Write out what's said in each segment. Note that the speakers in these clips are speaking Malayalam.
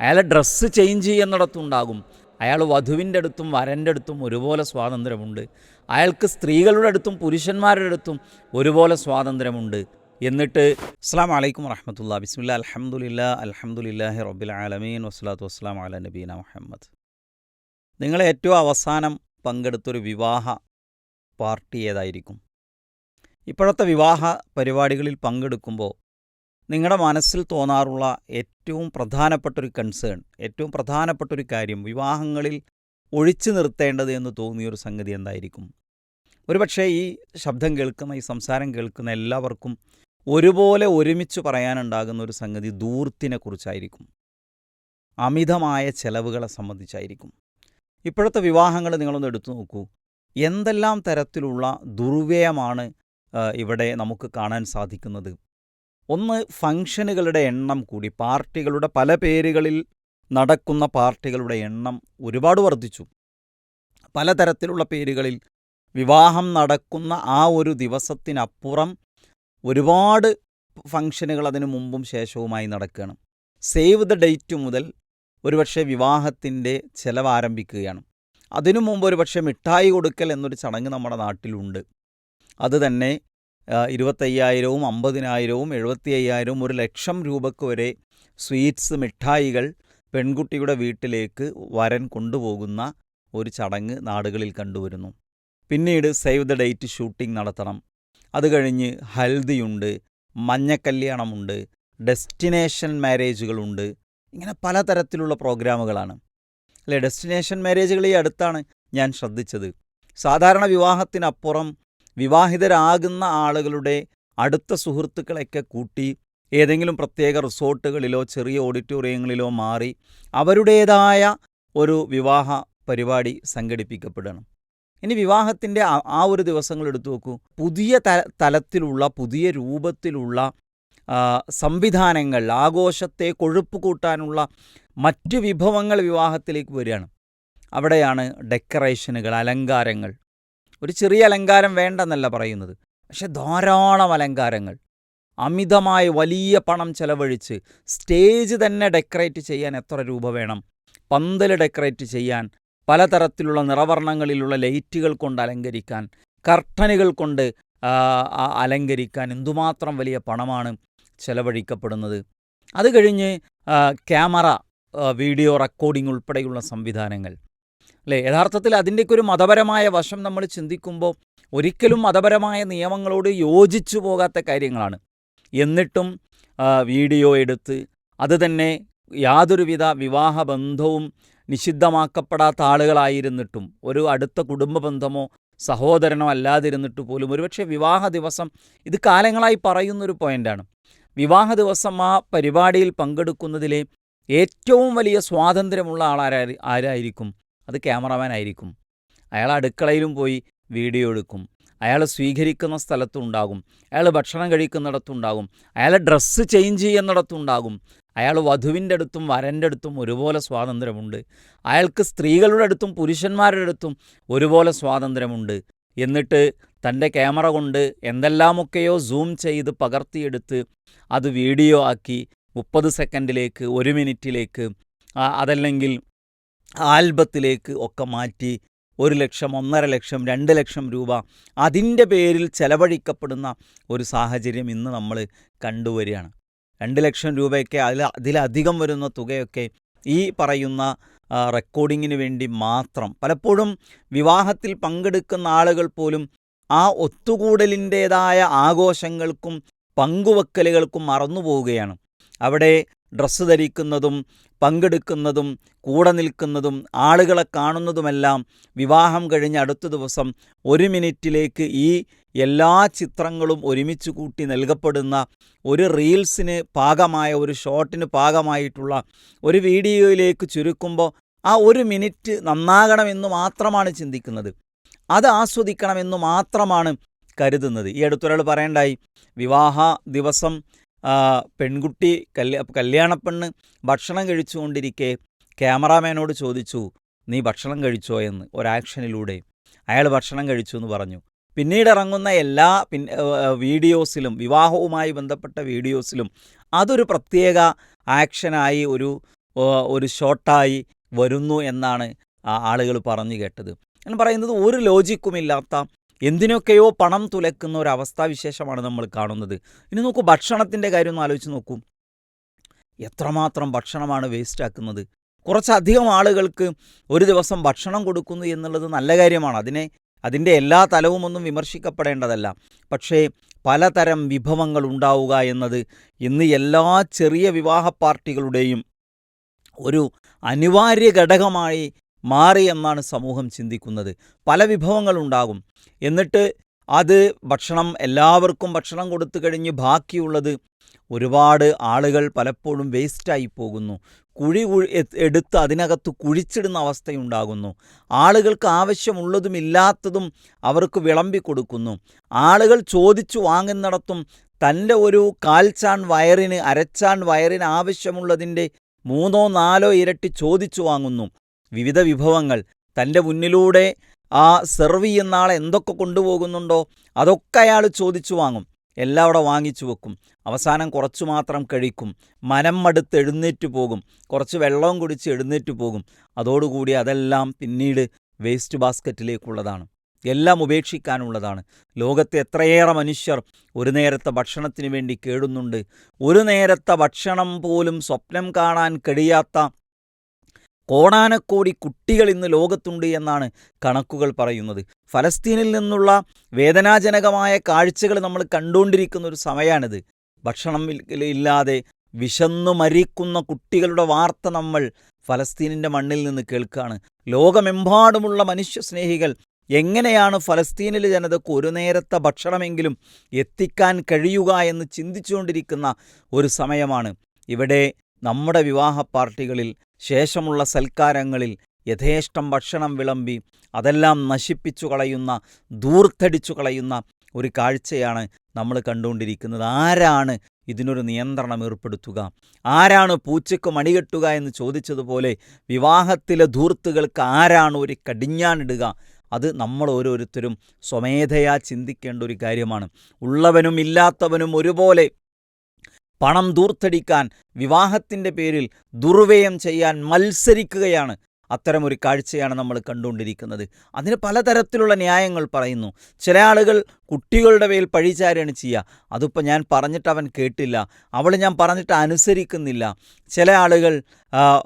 അയാളെ ഡ്രസ്സ് ചേഞ്ച് ചെയ്യുന്നിടത്തുണ്ടാകും അയാൾ വധുവിന്റെ അടുത്തും വരന്റെ അടുത്തും ഒരുപോലെ സ്വാതന്ത്ര്യമുണ്ട്. അയാൾക്ക് സ്ത്രീകളുടെ അടുത്തും പുരുഷന്മാരുടെ അടുത്തും ഒരുപോലെ സ്വാതന്ത്ര്യമുണ്ട്. എന്നിട്ട് അസ്സാം വലൈക്കും വറഹമത്തുള്ള ബിസ്മില്ല അലഹമുല്ല അലഹമുല്ലാഹി റബ്ബിൽ ആലമീൻ. വസ്ലാത്തു വസ്സലാം അല നബീന മുഹമ്മദ്. നിങ്ങൾ ഏറ്റവും അവസാനം പങ്കെടുത്തൊരു വിവാഹ പാർട്ടി ഏതായിരിക്കും? ഇപ്പോഴത്തെ വിവാഹ പരിപാടികളിൽ പങ്കെടുക്കുമ്പോൾ നിങ്ങളുടെ മനസ്സിൽ തോന്നാറുള്ള ഏറ്റവും പ്രധാനപ്പെട്ടൊരു കൺസേൺ ഏറ്റവും പ്രധാനപ്പെട്ടൊരു കാര്യം വിവാഹങ്ങളിൽ ഒഴിച്ചു നിർത്തേണ്ടത് എന്ന് തോന്നിയൊരു സംഗതി എന്തായിരിക്കും? ഒരുപക്ഷേ ഈ ശബ്ദം കേൾക്കുന്ന ഈ സംസാരം കേൾക്കുന്ന എല്ലാവർക്കും ഒരുപോലെ ഒരുമിച്ച് പറയാനുണ്ടാകുന്ന ഒരു സംഗതി ദൂർത്തിനെക്കുറിച്ചായിരിക്കും അമിതമായ ചെലവുകളെ സംബന്ധിച്ചായിരിക്കും. ഇപ്പോഴത്തെ വിവാഹങ്ങൾ നിങ്ങളൊന്ന് എടുത്തു നോക്കൂ. എന്തെല്ലാം തരത്തിലുള്ള ദുർവ്യയമാണ് ഇവിടെ നമുക്ക് കാണാൻ സാധിക്കുന്നത്? ഒന്ന് ഫംഗ്ഷനുകളുടെ എണ്ണം കൂടി. പാർട്ടികളുടെ പല പേരുകളിൽ നടക്കുന്ന പാർട്ടികളുടെ എണ്ണം ഒരുപാട് വർദ്ധിച്ചു. പലതരത്തിലുള്ള പേരുകളിൽ വിവാഹം നടക്കുന്ന ആ ഒരു ദിവസത്തിനപ്പുറം ഒരുപാട് ഫംഗ്ഷനുകൾ അതിനു മുമ്പും ശേഷവുമായി നടക്കുകയാണ്. സേവ് ദ ഡേറ്റ് മുതൽ ഒരുപക്ഷെ വിവാഹത്തിന്റെ ചെലവ് ആരംഭിക്കുകയാണ്. അതിനു മുമ്പ് ഒരുപക്ഷെ മിഠായി കൊടുക്കൽ എന്നൊരു ചടങ്ങ് നമ്മുടെ നാട്ടിലുണ്ട്. അത് തന്നെ ആ, ഇരുപത്തയ്യായിരവും അമ്പതിനായിരവും എഴുപത്തി അയ്യായിരവും ഒരു ലക്ഷം രൂപയ്ക്ക് വരെ സ്വീറ്റ്സ് മിഠായികൾ പെൺകുട്ടിയുടെ വീട്ടിലേക്ക് വരൻ കൊണ്ടുപോകുന്ന ഒരു ചടങ്ങ് നാടുകളിൽ കണ്ടുവരുന്നു. പിന്നീട് സേവ് ദ ഡേറ്റ് ഷൂട്ടിംഗ് നടത്തണം. അത് കഴിഞ്ഞ് ഹൽദിയുണ്ട് മഞ്ഞക്കല്യാണമുണ്ട് ഡെസ്റ്റിനേഷൻ മാരേജുകളുണ്ട് ഇങ്ങനെ പലതരത്തിലുള്ള പ്രോഗ്രാമുകളാണ്. അല്ലേ ഡെസ്റ്റിനേഷൻ മാരേജുകൾ ഈ അടുത്താണ് ഞാൻ ശ്രദ്ധിച്ചത്. സാധാരണ വിവാഹത്തിനപ്പുറം വിവാഹിതരാകുന്ന ആളുകളുടെ അടുത്ത സുഹൃത്തുക്കളെയൊക്കെ കൂട്ടി ഏതെങ്കിലും പ്രത്യേക റിസോർട്ടുകളിലോ ചെറിയ ഓഡിറ്റോറിയങ്ങളിലോ മാറി അവരുടേതായ ഒരു വിവാഹ പരിപാടി സംഘടിപ്പിക്കപ്പെടണം. ഇനി വിവാഹത്തിന്റെ ആ- ഒരു ദിവസങ്ങൾ എടുത്തു നോക്കൂ. പുതിയ തലത്തിലുള്ള പുതിയ രൂപത്തിലുള്ള സംവിധാനങ്ങൾ ആഘോഷത്തെ കൊഴുപ്പ് കൂട്ടാനുള്ള മറ്റ് വിഭവങ്ങൾ വിവാഹത്തിലേക്ക് വരികയാണ്. അവിടെയാണ് ഡെക്കറേഷനുകൾ അലങ്കാരങ്ങൾ ഒരു ചെറിയ അലങ്കാരം വേണ്ടെന്നല്ല പറയുന്നത്. പക്ഷെ ധാരാളം അലങ്കാരങ്ങൾ. അമിതമായ വലിയ പണം ചെലവഴിച്ച് സ്റ്റേജ് തന്നെ ഡെക്കറേറ്റ് ചെയ്യാൻ എത്ര രൂപ വേണം? പന്തൽ ഡെക്കറേറ്റ് ചെയ്യാൻ പലതരത്തിലുള്ള നിറവർണങ്ങളിലുള്ള ലൈറ്റുകൾ കൊണ്ട് അലങ്കരിക്കാൻ കർട്ടനുകൾ കൊണ്ട് അലങ്കരിക്കാൻ എന്തുമാത്രം വലിയ പണമാണ് ചെലവഴിക്കപ്പെടുന്നത്? അത് കഴിഞ്ഞ് ക്യാമറ വീഡിയോ റെക്കോർഡിംഗ് ഉൾപ്പെടെയുള്ള സംവിധാനങ്ങൾ. അല്ലേ? യഥാർത്ഥത്തിൽ അതിന്റെയൊക്കെ ഒരു മതപരമായ വശം നമ്മൾ ചിന്തിക്കുമ്പോൾ ഒരിക്കലും മതപരമായ നിയമങ്ങളോട് യോജിച്ചു പോകാത്ത കാര്യങ്ങളാണ്. എന്നിട്ടും വീഡിയോ എടുത്ത് അത് തന്നെ യാതൊരുവിധ വിവാഹ ബന്ധവും നിഷിദ്ധമാക്കപ്പെടാത്ത ആളുകളായിരുന്നിട്ടും ഒരു അടുത്ത കുടുംബ ബന്ധമോ സഹോദരനോ അല്ലാതിരുന്നിട്ട് പോലും ഒരുപക്ഷെ വിവാഹ ദിവസം ഇത് കാലങ്ങളായി പറയുന്നൊരു പോയിന്റാണ് വിവാഹ ദിവസം ആ പരിപാടിയിൽ പങ്കെടുക്കുന്നതിലെ ഏറ്റവും വലിയ സ്വാതന്ത്ര്യമുള്ള ആളാരായിരിക്കും ആരായിരിക്കും? അത് ക്യാമറമാൻ ആയിരിക്കും അയാൾ അടുക്കളയിലും പോയി വീഡിയോ എടുക്കും. അയാൾ സ്വീകരിക്കുന്ന സ്ഥലത്തുണ്ടാകും അയാൾ ഭക്ഷണം കഴിക്കുന്നിടത്തുണ്ടാകും അയാൾ ഡ്രസ്സ് ചേഞ്ച് ചെയ്യുന്നിടത്തുണ്ടാകും അയാൾ വധുവിന്റെ അടുത്തും വരന്റെ അടുത്തും ഒരുപോലെ സ്വാതന്ത്ര്യമുണ്ട്. അയാൾക്ക് സ്ത്രീകളുടെ അടുത്തും പുരുഷന്മാരുടെ അടുത്തും ഒരുപോലെ സ്വാതന്ത്ര്യമുണ്ട്. എന്നിട്ട് തന്റെ ക്യാമറ കൊണ്ട് എന്തെല്ലാമൊക്കെയോ സൂം ചെയ്ത് പകർത്തിയെടുത്ത് അത് വീഡിയോ ആക്കി മുപ്പത് സെക്കൻഡിലേക്ക് ഒരു മിനിറ്റിലേക്ക് അതല്ലെങ്കിൽ ആൽബത്തിലേക്ക് ഒക്കെ മാറ്റി ഒരു ലക്ഷം ഒന്നര ലക്ഷം രണ്ട് ലക്ഷം രൂപ അതിന്റെ പേരിൽ ചെലവഴിക്കപ്പെടുന്ന ഒരു സാഹചര്യം ഇന്ന് നമ്മൾ കണ്ടുവരികയാണ്. രണ്ട് ലക്ഷം രൂപയൊക്കെ അതിൽ അതിലധികം വരുന്ന തുകയൊക്കെ ഈ പറയുന്ന റെക്കോർഡിങ്ങിന് വേണ്ടി മാത്രം പലപ്പോഴും വിവാഹത്തിൽ പങ്കെടുക്കുന്ന ആളുകൾ പോലും ആ ഒത്തുകൂടലിന്റേതായ ആഘോഷങ്ങൾക്കും പങ്കുവെക്കലുകൾക്കും മറന്നു പോവുകയാണ് അവിടെ ഡ്രസ്സ് ധരിക്കുന്നതും പങ്കെടുക്കുന്നതും കൂടെ നിൽക്കുന്നതും ആളുകളെ കാണുന്നതുമെല്ലാം വിവാഹം കഴിഞ്ഞ അടുത്ത ദിവസം ഒരു മിനിറ്റിലേക്ക് ഈ എല്ലാ ചിത്രങ്ങളും ഒരുമിച്ച് കൂട്ടി നൽകപ്പെടുന്ന ഒരു റീൽസിന് പാകമായ ഒരു ഷോട്ടിന് പാകമായിട്ടുള്ള ഒരു വീഡിയോയിലേക്ക് ചുരുക്കുമ്പോൾ ആ ഒരു മിനിറ്റ് നന്നാകണമെന്ന് മാത്രമാണ് ചിന്തിക്കുന്നത്. അത് ആസ്വദിക്കണമെന്ന് മാത്രമാണ് കരുതുന്നത്. ഈ അടുത്തൊരാൾ പറയണ്ടായി വിവാഹ ദിവസം പെൺകുട്ടി കല്യാ കല്യാണപ്പെണ്ണ് ഭക്ഷണം കഴിച്ചുകൊണ്ടിരിക്കെ ക്യാമറാമാനോട് ചോദിച്ചു നീ ഭക്ഷണം കഴിച്ചോ? എന്ന്. ഒരാക്ഷനിലൂടെ. അയാൾ ഭക്ഷണം കഴിച്ചു എന്ന് പറഞ്ഞു. പിന്നീട് ഇറങ്ങുന്ന എല്ലാ വീഡിയോസിലും വിവാഹവുമായി ബന്ധപ്പെട്ട വീഡിയോസിലും അതൊരു പ്രത്യേക ആക്ഷനായി ഒരു ഒരു ഷോട്ടായി വരുന്നു എന്നാണ് ആളുകൾ പറഞ്ഞു കേട്ടത്. ഞാൻ പറയുന്നത് ഒരു ലോജിക്കുമില്ലാത്ത എന്തിനൊക്കെയോ പണം തുലക്കുന്ന ഒരു അവസ്ഥാവിശേഷമാണ് നമ്മൾ കാണുന്നത്. ഇനി നോക്കൂ ഭക്ഷണത്തിന്റെ കാര്യം ഒന്ന് ആലോചിച്ച് നോക്കൂ. എത്രമാത്രം ഭക്ഷണമാണ് വേസ്റ്റ് ആക്കുന്നത്? കുറച്ചധികം ആളുകൾക്ക് ഒരു ദിവസം ഭക്ഷണം കൊടുക്കുന്നു എന്നുള്ളത് നല്ല കാര്യമാണ്. അതിനെ അതിന്റെ എല്ലാ തലവും ഒന്നും വിമർശിക്കപ്പെടേണ്ടതല്ല. പക്ഷേ പലതരം വിഭവങ്ങൾ ഉണ്ടാവുക എന്നത് ഇന്ന് എല്ലാ ചെറിയ വിവാഹ പാർട്ടികളുടെയും ഒരു അനിവാര്യ ഘടകമായി മാറി എന്നാണ് സമൂഹം ചിന്തിക്കുന്നത്. പല വിഭവങ്ങളുണ്ടാകും. എന്നിട്ട് അത് ഭക്ഷണം എല്ലാവർക്കും ഭക്ഷണം കൊടുത്തു കഴിഞ്ഞ് ബാക്കിയുള്ളത് ഒരുപാട് ആളുകൾ പലപ്പോഴും വേസ്റ്റായി പോകുന്നു. കുഴി എടുത്ത് അതിനകത്ത് കുഴിച്ചിടുന്ന അവസ്ഥയുണ്ടാകുന്നു. ആളുകൾക്ക് ആവശ്യമുള്ളതും ഇല്ലാത്തതും അവർക്ക് വിളമ്പി കൊടുക്കുന്നു. ആളുകൾ ചോദിച്ചു വാങ്ങുന്നിടത്തും തന്റെ ഒരു കാൽച്ചാൺ വയറിന് അരച്ചാൺ വയറിന് ആവശ്യമുള്ളതിന്റെ മൂന്നോ നാലോ ഇരട്ടി ചോദിച്ചു വാങ്ങുന്നു. വിവിധ വിഭവങ്ങൾ. തന്റെ മുന്നിലൂടെ ആ സെർവ് ചെയ്യുന്ന ആൾ എന്തൊക്കെ കൊണ്ടുപോകുന്നുണ്ടോ അതൊക്കെ അയാൾ ചോദിച്ചു വാങ്ങും. എല്ലാം അവിടെ വാങ്ങിച്ചു വെക്കും. അവസാനം കുറച്ചു മാത്രം കഴിക്കും. മനം മടുത്ത് എഴുന്നേറ്റ് പോകും. കുറച്ച് വെള്ളവും കുടിച്ച് എഴുന്നേറ്റ് പോകും. അതോടുകൂടി അതെല്ലാം പിന്നീട് വേസ്റ്റ് ബാസ്ക്കറ്റിലേക്കുള്ളതാണ്. എല്ലാം ഉപേക്ഷിക്കാനുള്ളതാണ്. ലോകത്തെ എത്രയേറെ മനുഷ്യർ ഒരു നേരത്തെ ഭക്ഷണത്തിന് വേണ്ടി കേടുന്നുണ്ട്. ഒരു നേരത്തെ ഭക്ഷണം പോലും സ്വപ്നം കാണാൻ കഴിയാത്ത കോടാനക്കോടി കുട്ടികൾ ഇന്ന് ലോകത്തുണ്ട് എന്നാണ് കണക്കുകൾ പറയുന്നത്. ഫലസ്തീനിൽ നിന്നുള്ള വേദനാജനകമായ കാഴ്ചകൾ നമ്മൾ കണ്ടുകൊണ്ടിരിക്കുന്ന ഒരു സമയമാണിത്. ഭക്ഷണം ഇല്ലാതെ വിശന്നു മരിക്കുന്ന കുട്ടികളുടെ വാർത്ത നമ്മൾ ഫലസ്തീനിന്റെ മണ്ണിൽ നിന്ന് കേൾക്കുകയാണ് ലോകമെമ്പാടുമുള്ള മനുഷ്യസ്നേഹികൾ എങ്ങനെയാണ് ഫലസ്തീനിലെ ജനതക്ക് ഒരു നേരത്തെ ഭക്ഷണമെങ്കിലും എത്തിക്കാൻ കഴിയുക എന്ന് ചിന്തിച്ചുകൊണ്ടിരിക്കുന്ന ഒരു സമയമാണ്. ഇവിടെ നമ്മുടെ വിവാഹ പാർട്ടികളിൽ ശേഷമുള്ള സൽക്കാരങ്ങളിൽ യഥേഷ്ടം ഭക്ഷണം വിളമ്പി അതെല്ലാം നശിപ്പിച്ചു കളയുന്ന ദൂർത്തടിച്ചു കളയുന്ന ഒരു കാഴ്ചയാണ് നമ്മൾ കണ്ടുകൊണ്ടിരിക്കുന്നത്. ആരാണ് ഇതിനൊരു നിയന്ത്രണം ഏർപ്പെടുത്തുക? ആരാണ് പൂച്ചയ്ക്ക് മണികെട്ടുക എന്ന് ചോദിച്ചതുപോലെ വിവാഹത്തിലെ ധൂർത്തുകൾക്ക് ആരാണ് ഒരു കടിഞ്ഞാണിടുക അത് നമ്മൾ ഓരോരുത്തരും സ്വമേധയാ ചിന്തിക്കേണ്ട ഒരു കാര്യമാണ്. ഉള്ളവനും ഇല്ലാത്തവനും ഒരുപോലെ പണം ദൂർത്തടിക്കാൻ വിവാഹത്തിന്റെ പേരിൽ ദുർവ്യയം ചെയ്യാൻ മത്സരിക്കുകയാണ് അത്തരമൊരു കാഴ്ചയാണ് നമ്മൾ കണ്ടുകൊണ്ടിരിക്കുന്നത്. അതിന് പലതരത്തിലുള്ള ന്യായങ്ങൾ പറയുന്നു. ചില ആളുകൾ കുട്ടികളുടെ മേൽ പഴിചാരാണ് ചെയ്യുക. അതിപ്പോൾ ഞാൻ പറഞ്ഞിട്ട് അവൻ കേട്ടില്ല. അവൾ ഞാൻ പറഞ്ഞിട്ട് അനുസരിക്കുന്നില്ല. ചില ആളുകൾ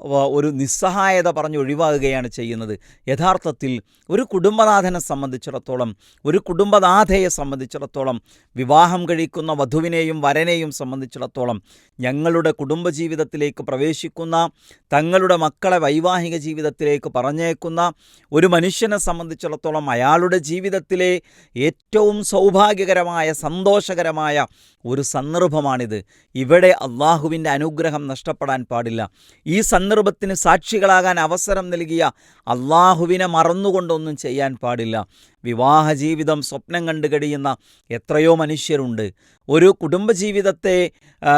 ഒരു നിസ്സഹായത പറഞ്ഞ് ഒഴിവാകുകയാണ് ചെയ്യുന്നത്. യഥാർത്ഥത്തിൽ ഒരു കുടുംബനാഥനെ സംബന്ധിച്ചിടത്തോളം ഒരു കുടുംബനാഥയെ സംബന്ധിച്ചിടത്തോളം വിവാഹം കഴിക്കുന്ന വധുവിനെയും വരനെയും സംബന്ധിച്ചിടത്തോളം ഞങ്ങളുടെ കുടുംബജീവിതത്തിലേക്ക് പ്രവേശിക്കുന്ന തങ്ങളുടെ മക്കളെ വൈവാഹിക ജീവിതത്തിലേക്ക് പറഞ്ഞേക്കുന്ന ഒരു മനുഷ്യനെ സംബന്ധിച്ചിടത്തോളം അയാളുടെ ജീവിതത്തിലെ ഏറ്റവും സൗഭാഗ്യകരമായ സന്തോഷകരമായ ഒരു സന്ദർഭമാണിത്. ഇവിടെ അള്ളാഹുവിന്റെ അനുഗ്രഹം നഷ്ടപ്പെടാൻ പാടില്ല. ഈ സന്ദർഭത്തിന് സാക്ഷികളാകാൻ അവസരം നൽകിയ അള്ളാഹുവിനെ മറന്നുകൊണ്ടൊന്നും ചെയ്യാൻ പാടില്ല. വിവാഹ ജീവിതം സ്വപ്നം കണ്ടു കഴിയുന്ന എത്രയോ മനുഷ്യരുണ്ട്. ഒരു കുടുംബജീവിതത്തെ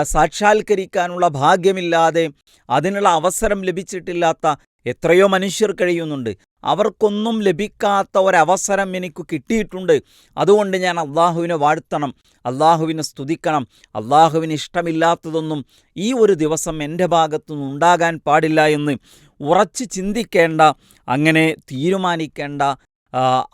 സാക്ഷാത്കരിക്കാനുള്ള ഭാഗ്യമില്ലാതെ അതിനുള്ള അവസരം ലഭിച്ചിട്ടില്ലാത്ത എത്രയോ മനുഷ്യർ കഴിയുന്നുണ്ട്. അവർക്കൊന്നും ലഭിക്കാത്ത ഒരവസരം എനിക്ക് കിട്ടിയിട്ടുണ്ട്. അതുകൊണ്ട് ഞാൻ അള്ളാഹുവിനെ വാഴ്ത്തണം അള്ളാഹുവിനെ സ്തുതിക്കണം. അള്ളാഹുവിന് ഇഷ്ടമില്ലാത്തതൊന്നും ഈ ഒരു ദിവസം എന്റെ ഭാഗത്തുനിന്ന് ഉണ്ടാകാൻ പാടില്ല എന്ന് ഉറച്ച് ചിന്തിക്കേണ്ട അങ്ങനെ തീരുമാനിക്കേണ്ട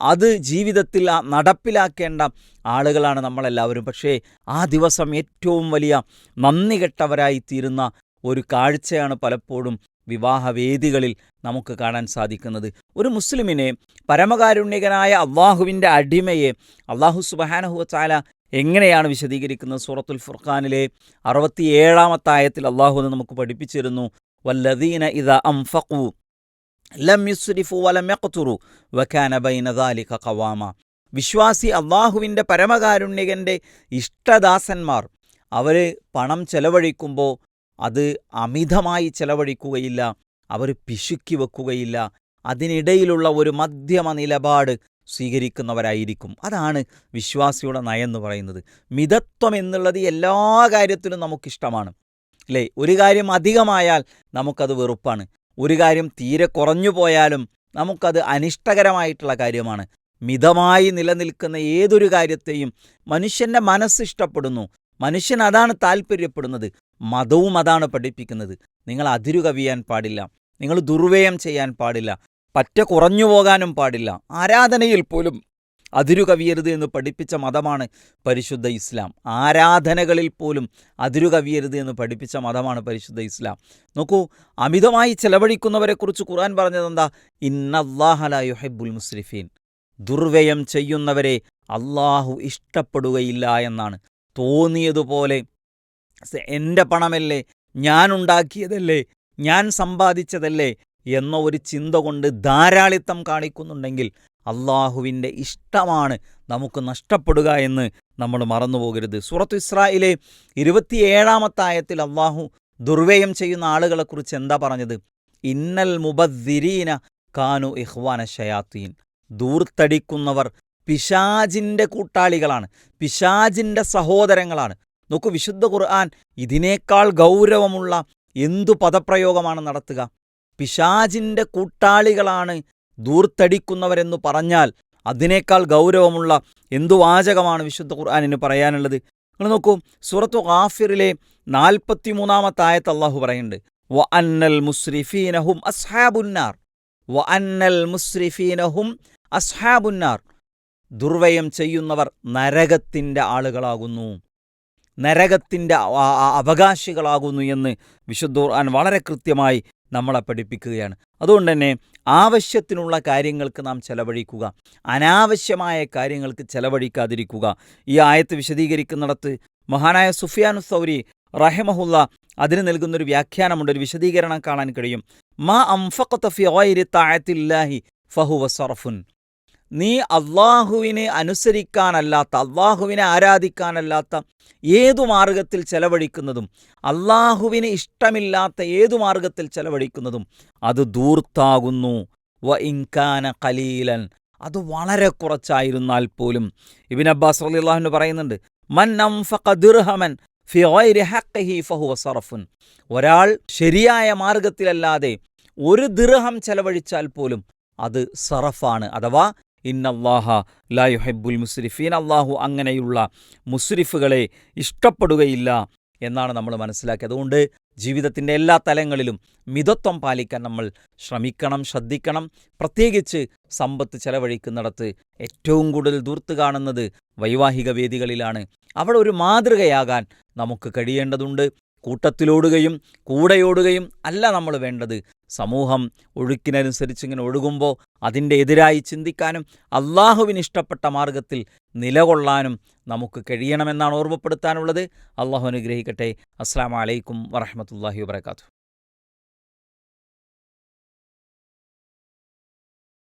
അത് ജീവിതത്തിൽ നടപ്പിലാക്കേണ്ട ആളുകളാണ് നമ്മളെല്ലാവരും. പക്ഷേ ആ ദിവസം ഏറ്റവും വലിയ നന്ദി കെട്ടവരായി തീരുന്ന ഒരു കാഴ്ചയാണ് പലപ്പോഴും വിവാഹവേദികളിൽ നമുക്ക് കാണാൻ സാധിക്കുന്നത്. ഒരു മുസ്ലിമിനെ പരമകാരുണ്യകനായ അള്ളാഹുവിന്റെ അടിമയെ അള്ളാഹു സുബഹാനഹുവ ചാല എങ്ങനെയാണ് വിശദീകരിക്കുന്നത്? സൂറത്തുൽ ഫുർഖാനിലെ അറുപത്തിയേഴാമത്തായത്തിൽ അള്ളാഹു എന്ന് നമുക്ക് പഠിപ്പിച്ചിരുന്നു. വല്ലദീന ഇത അംഫഖു ലം യുസ്രിഫു വലം യഖ്തുറു വകാന ബൈന ദാലിക ഖവാമ. വിശ്വാസി അള്ളാഹുവിന്റെ പരമകാരുണ്യകന്റെ ഇഷ്ടദാസന്മാർ അവർ പണം ചെലവഴിക്കുമ്പോൾ അത് അമിതമായി ചെലവഴിക്കുകയില്ല അവർ പിശുക്കി വെക്കുകയില്ല അതിനിടയിലുള്ള ഒരു മധ്യമ നിലപാട് സ്വീകരിക്കുന്നവരായിരിക്കും. അതാണ് വിശ്വാസിയുടെ നയം എന്ന് പറയുന്നത്. മിതത്വം എന്നുള്ളത് എല്ലാ കാര്യത്തിലും നമുക്കിഷ്ടമാണ്. അല്ലേ? ഒരു കാര്യം അധികമായാൽ നമുക്കത് വെറുപ്പാണ്. ഒരു കാര്യം തീരെ കുറഞ്ഞു പോയാലും നമുക്കത് അനിഷ്ടകരമായിട്ടുള്ള കാര്യമാണ്. മിതമായി നിലനിൽക്കുന്ന ഏതൊരു കാര്യത്തെയും മനുഷ്യന്റെ മനസ്സ് ഇഷ്ടപ്പെടുന്നു. മനുഷ്യൻ അതാണ് താല്പര്യപ്പെടുന്നത്. മതവും അതാണ് പഠിപ്പിക്കുന്നത്. നിങ്ങൾ അതിരു കവിയാൻ പാടില്ല. നിങ്ങൾ ദുർവ്യയം ചെയ്യാൻ പാടില്ല. പറ്റ കുറഞ്ഞു പോകാനും പാടില്ല. ആരാധനയിൽ പോലും അതിരു കവിയരുത് എന്ന് പഠിപ്പിച്ച മതമാണ് പരിശുദ്ധ ഇസ്ലാം. ആരാധനകളിൽ പോലും അതിരു കവിയരുത് എന്ന് പഠിപ്പിച്ച മതമാണ് പരിശുദ്ധ ഇസ്ലാം. നോക്കൂ അമിതമായി ചെലവഴിക്കുന്നവരെക്കുറിച്ച് ഖുർആൻ പറഞ്ഞത് എന്താ ഇന്നല്ലാഹല യുഹൈബുൽ മുസ്രിഫീൻ. ദുർവ്യയം ചെയ്യുന്നവരെ അള്ളാഹു ഇഷ്ടപ്പെടുകയില്ല എന്നാണ്. തോന്നിയതുപോലെ. "സ- എന്റെ പണമല്ലേ? ഞാൻ ഉണ്ടാക്കിയതല്ലേ ഞാൻ സമ്പാദിച്ചതല്ലേ? എന്ന ഒരു ചിന്ത കൊണ്ട് ധാരാളിത്തം കാണിക്കുന്നുണ്ടെങ്കിൽ അള്ളാഹുവിന്റെ ഇഷ്ടമാണ് നമുക്ക് നഷ്ടപ്പെടുക എന്ന് നമ്മൾ മറന്നുപോകരുത് സൂറത്ത് ഇസ്രായിലെ ഇരുപത്തിയേഴാമത്തായത്തിൽ അള്ളാഹു ദുർവ്യയം ചെയ്യുന്ന ആളുകളെക്കുറിച്ച് എന്താ പറഞ്ഞത്? ഇന്നൽ മുബദ്ദിരീന കാനു ഇഹ്വാന ഷയാത്തീൻ ദൂർത്തടിക്കുന്നവർ പിശാജിന്റെ കൂട്ടാളികളാണ്. പിശാജിന്റെ സഹോദരങ്ങളാണ്. നോക്കൂ വിശുദ്ധ ഖുർആൻ ഇതിനേക്കാൾ ഗൗരവമുള്ള എന്തു പദപ്രയോഗമാണ് നടത്തുക? പിശാജിന്റെ കൂട്ടാളികളാണ് ദൂർത്തടിക്കുന്നവരെന്ന് പറഞ്ഞാൽ അതിനേക്കാൾ ഗൗരവമുള്ള എന്തു വാചകമാണ് വിശുദ്ധ ഖുർആാനിന് പറയാനുള്ളത്? നിങ്ങൾ നോക്കൂ സൂറത്തു ഗാഫിറിലെ നാൽപ്പത്തിമൂന്നാമത്തെ ആയത്ത് അള്ളാഹു പറയുന്നുണ്ട് വ അന്നൽ മുസ്രിഫീനഹും അസ്ഹാബുന്നാർ വ അന്നൽ മുസ്രിഫീനഹും അസ്ഹാബുന്നാർ ദുർവ്യയം ചെയ്യുന്നവർ നരകത്തിന്റെ ആളുകളാകുന്നു. നരകത്തിന്റെ അവകാശികളാകുന്നു എന്ന് വിശുദ്ധ ഖുർആൻ വളരെ കൃത്യമായി നമ്മളെ പഠിപ്പിക്കുകയാണ്. അതുകൊണ്ട് തന്നെ ആവശ്യത്തിനുള്ള കാര്യങ്ങൾക്ക് നാം ചെലവഴിക്കുക. അനാവശ്യമായ കാര്യങ്ങൾക്ക് ചെലവഴിക്കാതിരിക്കുക. ഈ ആയത്ത് വിശദീകരിക്കുന്നിടത്ത് മഹാനായ സുഫിയാനു സൗരി റഹമഹുല്ല അതിന് നൽകുന്നൊരു വ്യാഖ്യാനമുണ്ട്. ഒരു വിശദീകരണം കാണാൻ കഴിയും. മാ അംഫഖത്തഫി ഓയിരി താഴത്തില്ലാഹി ഫഹുവ സറഫുൻ. നീ അള്ളാഹുവിനെ അനുസരിക്കാനല്ലാത്ത അള്ളാഹുവിനെ ആരാധിക്കാനല്ലാത്ത ഏതു മാർഗത്തിൽ ചെലവഴിക്കുന്നതും അള്ളാഹുവിന് ഇഷ്ടമില്ലാത്ത ഏതു മാർഗത്തിൽ ചെലവഴിക്കുന്നതും അത് ദൂർത്താകുന്നു വ ഇൻകാന കലീലൻ അത് വളരെ കുറച്ചായിരുന്നാൽ പോലും. ഇബിൻ അബ്ബാസ് റളിയല്ലാഹു പറയുന്നുണ്ട് മൻ ദിർഹമൻ ഫഹുവ ഒരാൾ ശരിയായ മാർഗത്തിലല്ലാതെ ഒരു ദിർഹം ചെലവഴിച്ചാൽ പോലും അത് സറഫാണ്. അഥവാ ഇന്നല്ലാഹ യുഹബ്ബുൽ മുസ്രിഫീൻ. അള്ളാഹു അങ്ങനെയുള്ള മുസ്രിഫുകളെ ഇഷ്ടപ്പെടുകയില്ല എന്നാണ് നമ്മൾ മനസ്സിലാക്കിയത്. അതുകൊണ്ട് ജീവിതത്തിന്റെ എല്ലാ തലങ്ങളിലും മിതത്വം പാലിക്കാൻ നമ്മൾ ശ്രമിക്കണം ശ്രദ്ധിക്കണം. പ്രത്യേകിച്ച് സമ്പത്ത് ചെലവഴിക്കുന്നിടത്ത് ഏറ്റവും കൂടുതൽ ദൂർത്ത് കാണുന്നത് വൈവാഹിക വേദികളിലാണ്. അവിടെ ഒരു മാതൃകയാകാൻ നമുക്ക് കഴിയേണ്ടതുണ്ട്. കൂട്ടത്തിലോടുകയും കൂടെയോടുകയും അല്ല നമ്മൾ വേണ്ടത്. സമൂഹം ഒഴുക്കിനനുസരിച്ച് ഇങ്ങനെ ഒഴുകുമ്പോൾ അതിന്റെ എതിരായി ചിന്തിക്കാനും അള്ളാഹുവിന് ഇഷ്ടപ്പെട്ട മാർഗത്തിൽ നിലകൊള്ളാനും നമുക്ക് കഴിയണമെന്നാണ് ഓർമ്മപ്പെടുത്താനുള്ളത്. അള്ളാഹു അനുഗ്രഹിക്കട്ടെ. അസ്സാം വലൈക്കും വറഹമത്തല്ലാഹി വാത്തു